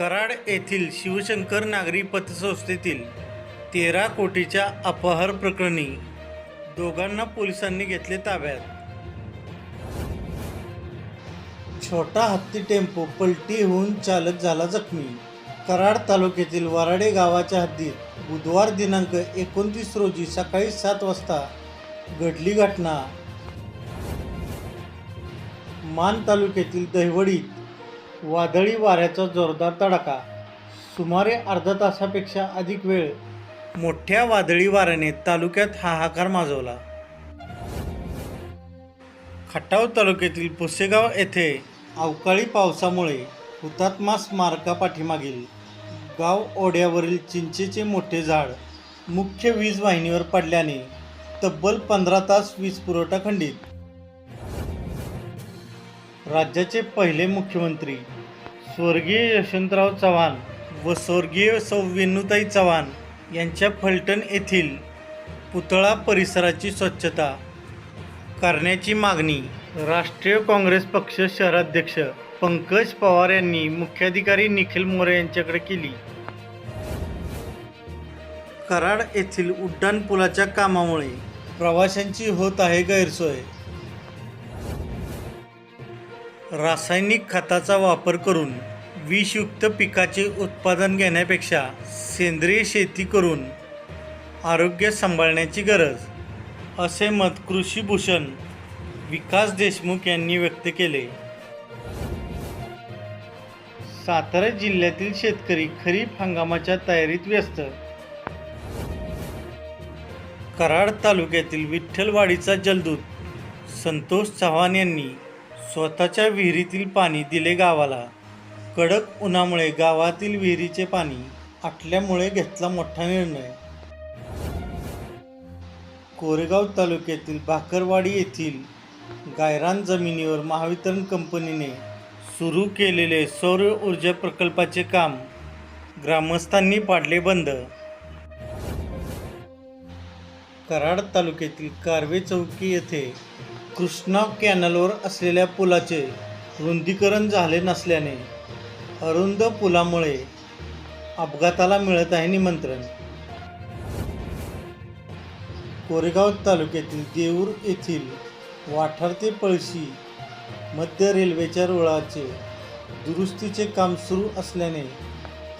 कराड येथील शिवशंकर नागरी पतसंस्थेतील तेरा कोटीच्या अपहार प्रकरणी दोघांना पोलिसांनी घेतले ताब्यात. छोटा हत्ती टेम्पो पलटी होऊन चालक झाला जखमी. कराड तालुक्यातील वराडे गावाच्या हद्दीत बुधवार दिनांक एकोणतीस रोजी सकाळी सात वाजता घडली घटना. मान तालुक्यातील दहिवडीत वादळी वाऱ्याचा जोरदार तडाखा. सुमारे अर्धा तासापेक्षा अधिक वेळ मोठ्या वादळी वाऱ्याने तालुक्यात हाहाकार माजवला. खटाव तालुक्यातील पुसेगाव येथे अवकाळी पावसामुळे हुतात्मा स्मारकापाठीमागील गाव ओढ्यावरील चिंचेचे मोठे झाड मुख्य वीज वाहिनीवर पडल्याने तब्बल पंधरा तास वीज पुरवठा खंडित राज्याचे पहिले मुख्यमंत्री स्वर्गीय यशवंतराव चव्हाण व स्वर्गीय सौ वेणुताई चव्हाण यांच्या फलटण येथील पुतळा परिसराची स्वच्छता करण्याची मागणी राष्ट्रीय काँग्रेस पक्ष शहराध्यक्ष पंकज पवार यांनी मुख्याधिकारी निखिल मोरे यांच्याकडे केली. कराड येथील उड्डाणपुलाच्या कामामुळे प्रवाशांची होत आहे गैरसोय. रासायनिक खताचा वापर करून विषयुक्त पिकाचे उत्पादन घेण्यापेक्षा सेंद्रिय शेती करून आरोग्य सांभाळण्याची गरज असे मत कृषीभूषण विकास देशमुख यांनी व्यक्त केले. सातारा जिल्ह्यातील शेतकरी खरीप हंगामाच्या तयारीत व्यस्त. कराड तालुक्यातील विठ्ठलवाडीचा जलदूत संतोष चव्हाण यांनी स्वतःच्या विहिरीतील पाणी दिले गावाला. कडक उन्हामुळे गावातील विहिरीचे पाणी आटल्यामुळे घेतला मोठा निर्णय. कोरेगाव तालुक्यातील भाकरवाडी येथील गायरान जमिनीवर महावितरण कंपनीने सुरू केलेले सौर ऊर्जा प्रकल्पाचे काम ग्रामस्थांनी पाडले बंद. कराड तालुक्यातील कारवे चौकी येथे कृष्णा कॅनलवर असलेल्या पुलाचे रुंदीकरण झाले नसल्याने अरुंद पुलामुळे अपघाताला मिळत आहे निमंत्रण. कोरेगाव तालुक्यातील देऊर येथील वाठार ते पळशी मध्य रेल्वेच्या रुळाचे दुरुस्तीचे काम सुरू असल्याने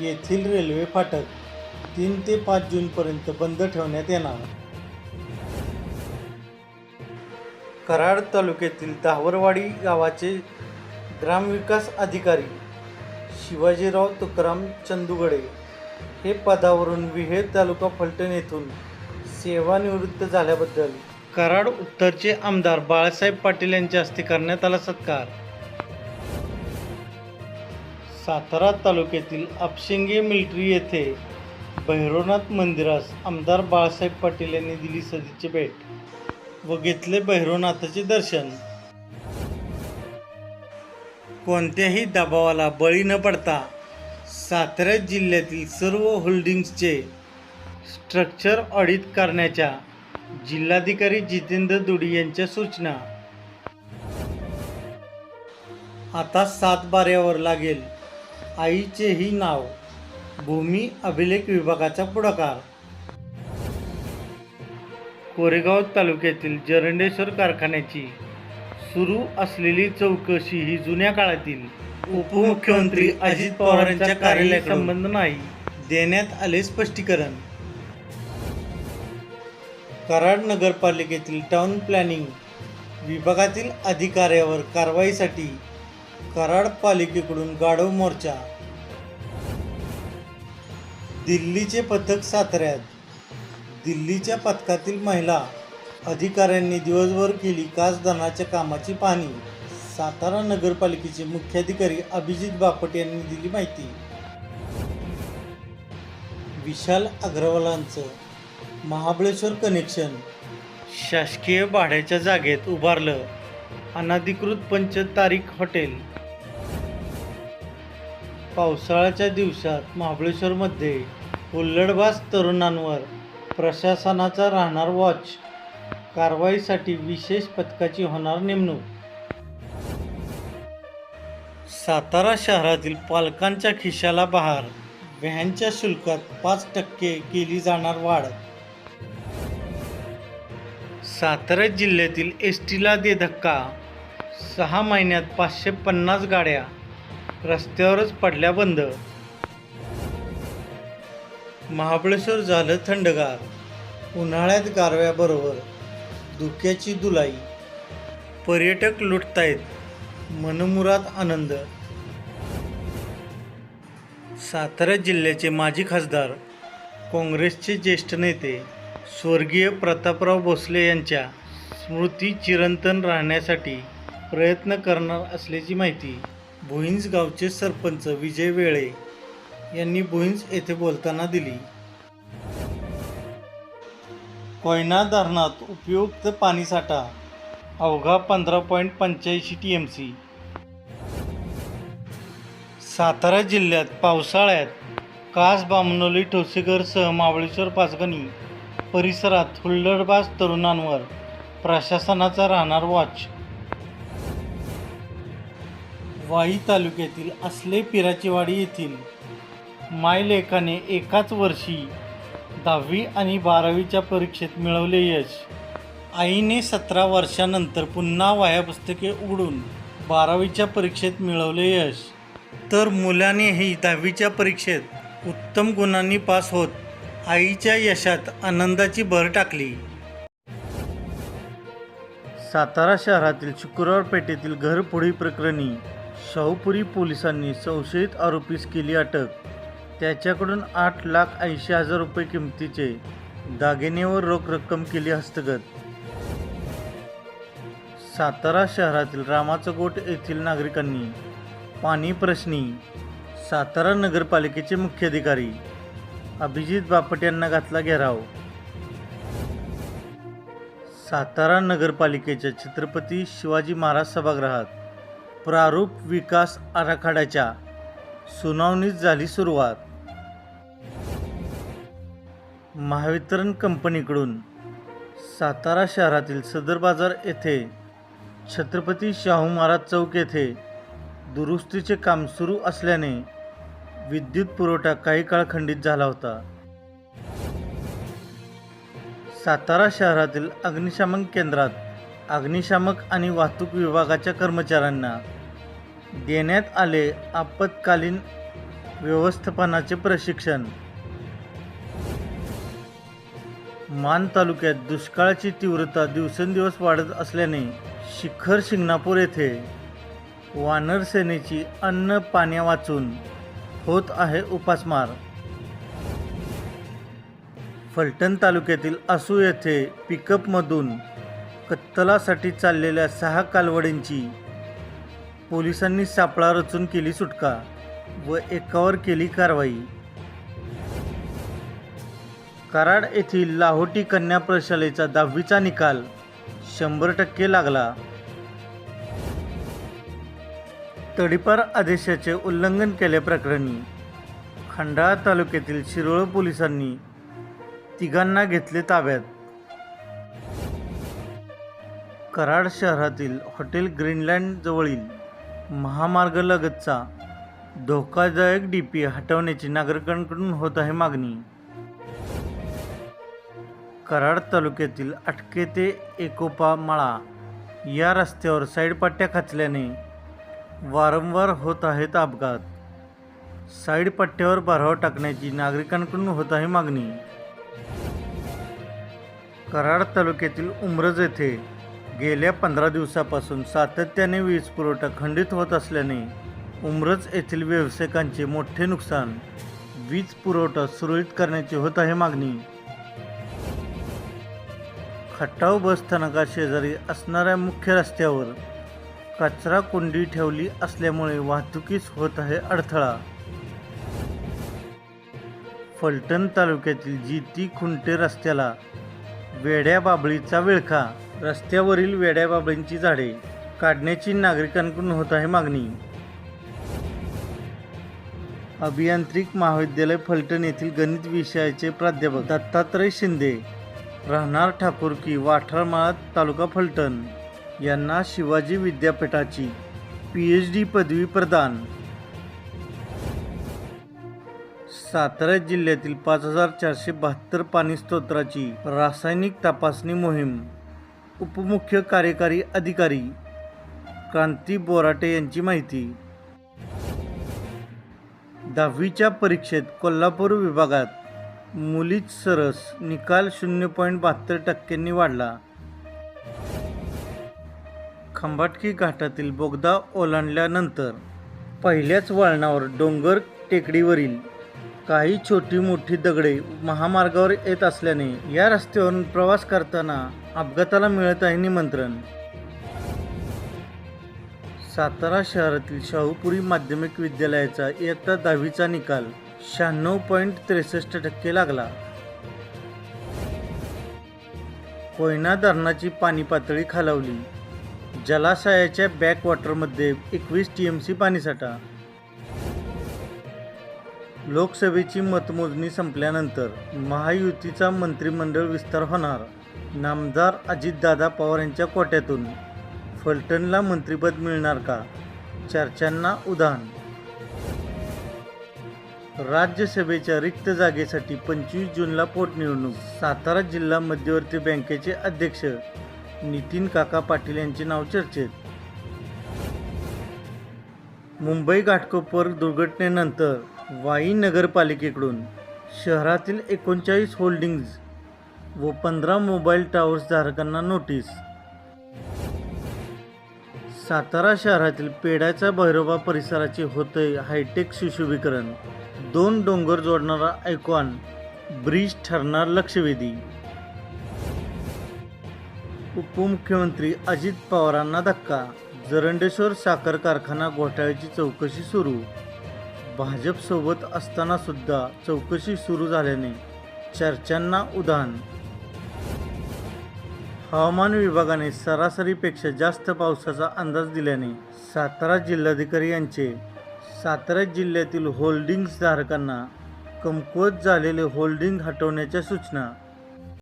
येथील रेल्वे फाटक तीन ते पाच जूनपर्यंत बंद ठेवण्यात येणार. कराड तालुक्यातील दावरवाडी गावाचे ग्रामविकास अधिकारी शिवाजीराव तुकाराम चंदुगडे हे पदावरून विहेर तालुका फलटण येथून सेवानिवृत्त झाल्याबद्दल कराड उत्तरचे आमदार बाळासाहेब पाटील यांच्या हस्ते करण्यात आला सत्कार. सातारा तालुक्यातील अपशिंगे मिलिटरी येथे भैरवनाथ मंदिरास आमदार बाळासाहेब पाटील यांनी दिली सदीची भेट. व घेतले भैरवनाथाचे दर्शन. कोणत्याही दबावाला बळी न पडता सातारा जिल्ह्यातील सर्व होल्डिंग्सचे स्ट्रक्चर ऑडिट करण्याच्या जिल्हाधिकारी जितेंद्र दुडी यांच्या सूचना. आता सात बाऱ्यावर लागेल आईचेही नाव. भूमी अभिलेख विभागाचा पुढाकार. कोरेगाव तालुक्यातील जरंडेश्वर कारखान्याची सुरू असलेली चौकशी ही जुन्या काळातील उपमुख्यमंत्री अजित पवार यांच्या संबंध नाही देण्यात आले स्पष्टीकरण. कराड नगरपालिकेतील टाउन प्लॅनिंग विभागातील अधिकाऱ्यावर कारवाईसाठी कराड पालिकेकडून गाढव मोर्चा. दिल्लीचे पथक साताऱ्यात दिल्लीच्या पथकातील महिला अधिकाऱ्यांनी दिवसभर केली कासदानाच्या कामाची पाहणी. सातारा नगरपालिकेचे मुख्याधिकारी अभिजित बापट यांनी दिली माहिती. विशाल अग्रवालांचं महाबळेश्वर कनेक्शन. शासकीय भाड्याच्या जागेत उभारलं अनधिकृत पंच तारीख हॉटेल. पावसाळ्याच्या दिवसात महाबळेश्वरमध्ये हुल्लडबाज तरुणांवर प्रशासनाचा राहणार वॉच कारवाईसाठी विशेष पथकाची होणार नेमणूक. सातारा शहरातील पालकांच्या खिशाला बहार. व्हॅनच्या शुल्कात पाच टक्के केली जाणार वाढ. सातारा जिल्ह्यातील एस टीला दे धक्का. सहा महिन्यात पाचशे पन्नास गाड्या रस्त्यावरच पडल्या बंद. महाबळेश्वर झालं थंडगार. उन्हाळ्यात गारव्याबरोबर धुक्याची दुलाई पर्यटक लुटतायत. मनमुराद आनंद. सातारा जिल्ह्याचे माजी खासदार काँग्रेसचे ज्येष्ठ नेते स्वर्गीय प्रतापराव भोसले यांच्या स्मृती चिरंतन राहण्यासाठी प्रयत्न करणार असल्याची माहिती भुईंज गावचे सरपंच विजय वेळे यांनी भुईंज येथे बोलताना दिली. कोयना धरणात उपयुक्त पाणीसाठा अवघा पंधरा पॉईंट पंच्याऐंशी टी एम सी सातारा जिल्ह्यात पावसाळ्यात कास बामणोली ठोसेघरसह मावळेश्वर पाचगणी परिसरात हुल्लडबाज तरुणांवर प्रशासनाचा राहणार वॉच वाई तालुक्यातील असले पिराचीवाडी येथील मायलेखाने एकाच वर्षी दहावी आणि बारावीच्या परीक्षेत मिळवले यश. आईने सतरा वर्षानंतर पुन्हा वाया पुस्तके उघडून बारावीच्या परीक्षेत मिळवले यश. तर मुलानेही दहावीच्या परीक्षेत उत्तम गुणांनी पास होत आईच्या यशात आनंदाची भर टाकली. सातारा शहरातील शुक्रवार पेठेतील घरफोडी प्रकरणी शाहूपुरी पोलिसांनी संशयित आरोपीस केली अटक. त्याच्याकडून आठ लाख ऐंशी हजार रुपये किमतीचे दागिने व रोख रक्कम केली हस्तगत. सातारा शहरातील रामाचं गोट येथील नागरिकांनी पाणी प्रश्नी सातारा नगरपालिकेचे मुख्याधिकारी अभिजित बापट यांना घातला घेराव. सातारा नगरपालिकेच्या छत्रपती शिवाजी महाराज सभागृहात प्रारूप विकास आराखड्याच्या सुनावणीत झाली सुरुवात. महावितरण कंपनीकडून सातारा शहरातील सदर बाजार येथे छत्रपती शाहू महाराज चौक येथे दुरुस्तीचे काम सुरू असल्याने विद्युत पुरवठा काही काळ खंडित झाला होता. सातारा शहरातील अग्निशामक केंद्रात अग्निशामक आणि वाहतूक विभागाच्या कर्मचाऱ्यांना देण्यात आले आपत्कालीन व्यवस्थापनाचे प्रशिक्षण. मान तालुक्यात दुष्काळाची तीव्रता दिवसेंदिवस वाढत असल्याने शिखर शिंगणापूर येथे वानर सेनेची अन्न पाण्या वाचून होत आहे उपासमार. फलटण तालुक्यातील आसू येथे पिकअपमधून कत्तलासाठी चाललेल्या सहा कालवडींची पोलिसांनी सापळा रचून केली सुटका व एकावर केली कारवाई. कराड येथील लाहोटी कन्या प्रशालेचा दहावीचा निकाल शंभर टक्के लागला. तडीपार आदेशाचे उल्लंघन केल्याप्रकरणी खंडाळा तालुक्यातील शिरोळ पोलिसांनी तिघांना घेतले ताब्यात. कराड शहरातील हॉटेल ग्रीनलँड जवळील महामार्गलगतचा धोकादायक डी पी हटवण्याची नागरिकांकडून होत आहे मागणी. कराड तालुक्यातील अटके ते एकोपा मळा या रस्त्यावर साईड पट्ट्या खचल्याने वारंवार होत आहेत अपघात. साईड पट्ट्यावर भराव टाकण्याची नागरिकांकडून होत आहे मागणी. कराड तालुक्यातील उमरज येथे गेल्या पंधरा दिवसापासून सातत्याने वीज पुरवठा खंडित होत असल्याने उमरज येथील व्यावसायिकांचे मोठे नुकसान वीज पुरवठा सुरळीत करण्याची होत आहे मागणी. खटाव बस स्थानकाशेजारी असणाऱ्या मुख्य रस्त्यावर कचरा कुंडी ठेवली असल्यामुळे वाहतुकीस होत आहे अडथळा. फलटण तालुक्यातील जीती खुंटे रस्त्याला वेड्या बाबळीचा विळखा. रस्त्यावरील वेड्या बाबळींची झाडे काढण्याची नागरिकांकडून होत आहे मागणी. अभियांत्रिक महाविद्यालय फलटण येथील गणित विषयाचे प्राध्यापक दत्तात्रय शिंदे राहणार ठाकूरकी वाठारमाळात तालुका फलटण. यांना शिवाजी विद्यापीठाची पी एच डी पदवी प्रदान. सातारा जिल्ह्यातील पाच हजार चारशे बहात्तर पाणी स्तोत्राची रासायनिक तपासणी मोहीम. उपमुख्य कार्यकारी अधिकारी क्रांती बोराटे यांची माहिती. दहावीच्या परीक्षेत कोल्हापूर विभागात मुलीच सरस. निकाल शून्य पॉईंट बहात्तर टक्क्यांनी वाढला. खंबाटकी घाटातील बोगदा ओलांडल्यानंतर पहिल्याच वळणावर डोंगर टेकडीवरील काही छोटी मोठी दगडे महामार्गावर येत असल्याने या रस्त्यावरून प्रवास करताना अपघाताला मिळत आहे निमंत्रण. सातारा शहरातील शाहूपुरी माध्यमिक विद्यालयाचा इयत्ता दहावीचा निकाल शहाण्णव पॉईंट त्रेसष्ट टक्के लागला. कोयना धरणाची पाणी पातळी खालावली. जलाशयाच्या बॅकवॉटरमध्ये एकवीस टी एम सी पाणीसाठा लोकसभेची मतमोजणी संपल्यानंतर महायुतीचा मंत्रिमंडळ विस्तार होणार नामदार अजितदादा पवार यांच्या कोट्यातून. फलटणला मंत्रिपद मिळणार का? चर्चांना उधाण राज्यसभेच्या रिक्त जागेसाठी पंचवीस जूनला पोटनिवडणूक. सातारा जिल्हा मध्यवर्ती बँकेचे अध्यक्ष नितीन काका पाटील यांचे नाव चर्चेत. मुंबई घाटकोपर दुर्घटनेनंतर वाई नगरपालिकेकडून शहरातील एकोणचाळीस होल्डिंग्ज व पंधरा मोबाईल टावर्स धारकांना नोटीस सातारा शहरातील पेढ्याच्या भैरोबा परिसराचे होते हायटेक सुशोभीकरण दोन डोंगर जोडणारा आयकॉन ब्रिज ठरणार लक्षवेधी. उपमुख्यमंत्री अजित पवारांना धक्का जरंडेश्वर साखर कारखाना घोटाळ्याची चौकशी सुरू. भाजपसोबत असताना सुद्धा चौकशी सुरू झाल्याने चर्चांना उधाण हवामान विभागाने सरासरीपेक्षा जास्त पावसाचा अंदाज दिल्याने सातारा जिल्हाधिकारी यांचे सातारा जिल्ह्यातील होल्डिंग्स धारकांना कमकुवत झालेले होल्डिंग हटवण्याच्या सूचना